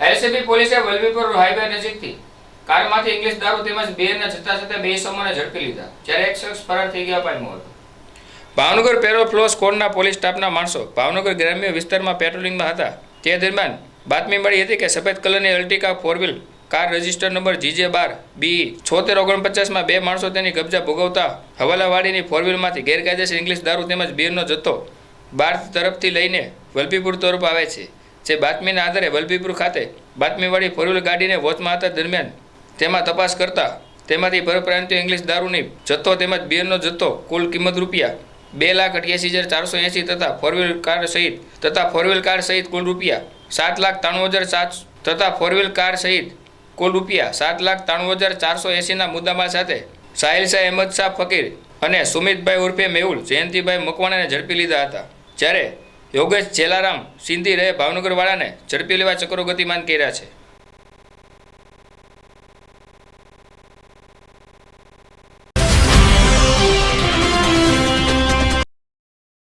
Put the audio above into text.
LCB પોલીસે Vallabhipur highway નજીકથી કારમાંથી English દારૂ તેમજ બિયરના જથ્થા સાથે બે સમૂહને ઝડપી લીધા, જ્યારે એક શખ્સ ફરાર થઈ ગયા પામ્યો હતો ભાવનગર પેરોલ ફ્લો સ્કોડના પોલીસ સ્ટાફના માણસો ભાવનગર ગ્રામ્ય વિસ્તારમાં પેટ્રોલિંગમાં હતા. તે દરમિયાન બાતમી મળી હતી કે સફેદ કલરની અલ્ટિકા four wheel car register number GJ બાર બી છોતેર ઓગણપચાસમાં બે માણસો તેની કબજા ભોગવતા હવાલાવાડીની ફોર વ્હીલમાંથી ગેરકાયદેસર ઇંગ્લિશ દારૂ તેમજ બિયરનો જથ્થો બાર તરફથી લઈને વલભીપુર તરફ આવે છે. જે બાતમીના આધારે વલભીપુર ખાતે બાતમીવાળી ફોર વ્હીલ ગાડીને વોચમાં હતા દરમિયાન. તેમાં તપાસ કરતા તેમાંથી પરપ્રાંતિય ઇંગ્લિશ દારૂની જથ્થો તેમજ બિયરનો જથ્થો કુલ કિંમત રૂપિયા બે લાખ અઠ્યાસી હજાર ચારસો એંસી તથા ફોરવ્હીલ કાર સહિત તથા ફોર વ્હીલ કાર સહિત કુલ રૂપિયા સાત લાખ ત્રાણું હજાર સાત તથા ફોરવ્હીલ કાર સહિત કુલ રૂપિયા સાત લાખ ત્રાણું હજાર ચારસો એંસીના મુદ્દામાલ સાથે સાહિલ શાહ, અહેમદ શાહ ફકીર અને સુમિતભાઈ ઉર્ફે મેહુલ, જયંતિભાઈ મકવાણાને ઝડપી લીધા હતા. જ્યારે યોગેશ જેલારામ સિંધી રહે ભાવનગરવાળાને ઝડપી લેવા ચક્રો ગતિમાન કર્યા છે.